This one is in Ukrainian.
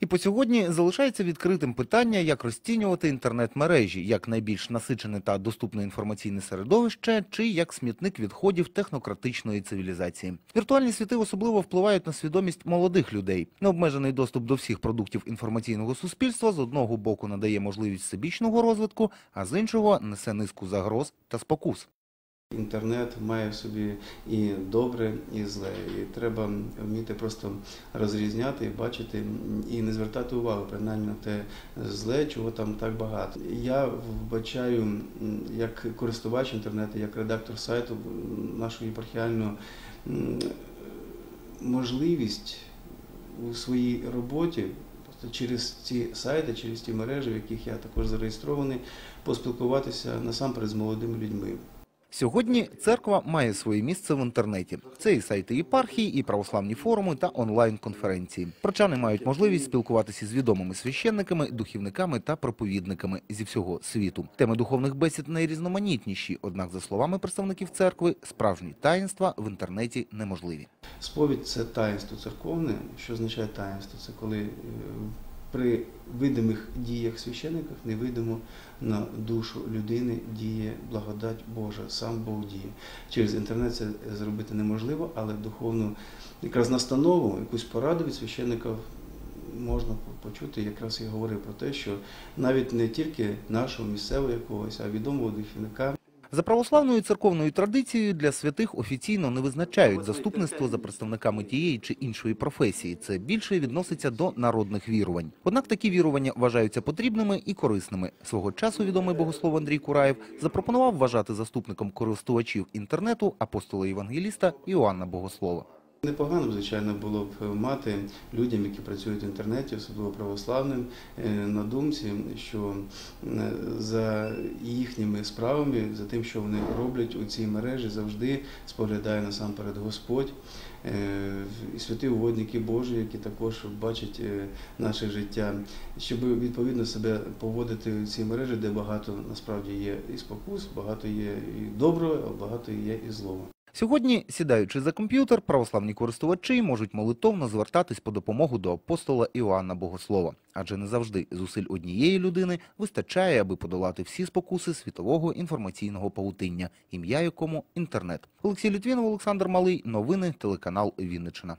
І по сьогодні залишається відкритим питання, як розцінювати інтернет-мережі, як найбільш насичене та доступне інформаційне середовище, чи як смітник відходів технократичної цивілізації. Віртуальні світи особливо впливають на свідомість молодих людей. Необмежений доступ до всіх продуктів інформаційного суспільства з одного боку надає можливість всебічного розвитку, а з іншого несе низку загроз та спокус. Інтернет має в собі і добре, і зле. І треба вміти просто розрізняти і бачити, і не звертати увагу принаймні на те зле, чого там так багато. Я вбачаю як користувач інтернету, як редактор сайту м, нашого єпархіального можливість у своїй роботі. Через ці сайти, через ті мережі, в яких я також зареєстрований, поспілкуватися насамперед з молодими людьми. Сьогодні церква має своє місце в інтернеті. Це і сайти єпархії, і православні форуми та онлайн-конференції. Прочани мають можливість спілкуватися з відомими священниками, духівниками та проповідниками зі всього світу. Теми духовних бесід найрізноманітніші, однак, за словами представників церкви, справжні таїнства в інтернеті неможливі. Сповідь це таїнство церковне. Що означає таїнство? Це коли е, при видимих діях священиків невидимо на душу людини діє благодать Божа, сам Бог діє. Через інтернет це зробити неможливо, але духовну якраз настанову, якусь пораду від священника можна почути. Якраз я говорив про те, що навіть не тільки нашого місцевого якогось, а відомого духовника За православною церковною традицією для святих офіційно не визначають заступництво за представниками тієї чи іншої професії. Це більше відноситься до народних вірувань. Однак такі вірування вважаються потрібними і корисними. Свого часу відомий богослов Андрій Кураєв запропонував вважати заступником користувачів інтернету апостола Євангеліста Іоанна Богослова. Непогано, звичайно, було б мати людям, які працюють в інтернеті, особливо православним, е, на думці, що за їхніми справами, за тим, що вони роблять у цій мережі, завжди споглядає насамперед Господь е, і святі угодники Божі, які також бачать е, наше життя, щоб відповідно себе поводити в цій мережі, де багато насправді є і спокус, багато є і доброго, а багато є і злого. Сьогодні, сідаючи за комп'ютер, православні користувачі можуть молитовно звертатись по допомогу до апостола Іоанна Богослова, адже не завжди зусиль однієї людини вистачає, аби подолати всі спокуси світового інформаційного павутиння, ім'я якому інтернет. Олексій Літвінов, Олександр Малий, новини, телеканал Вінниччина.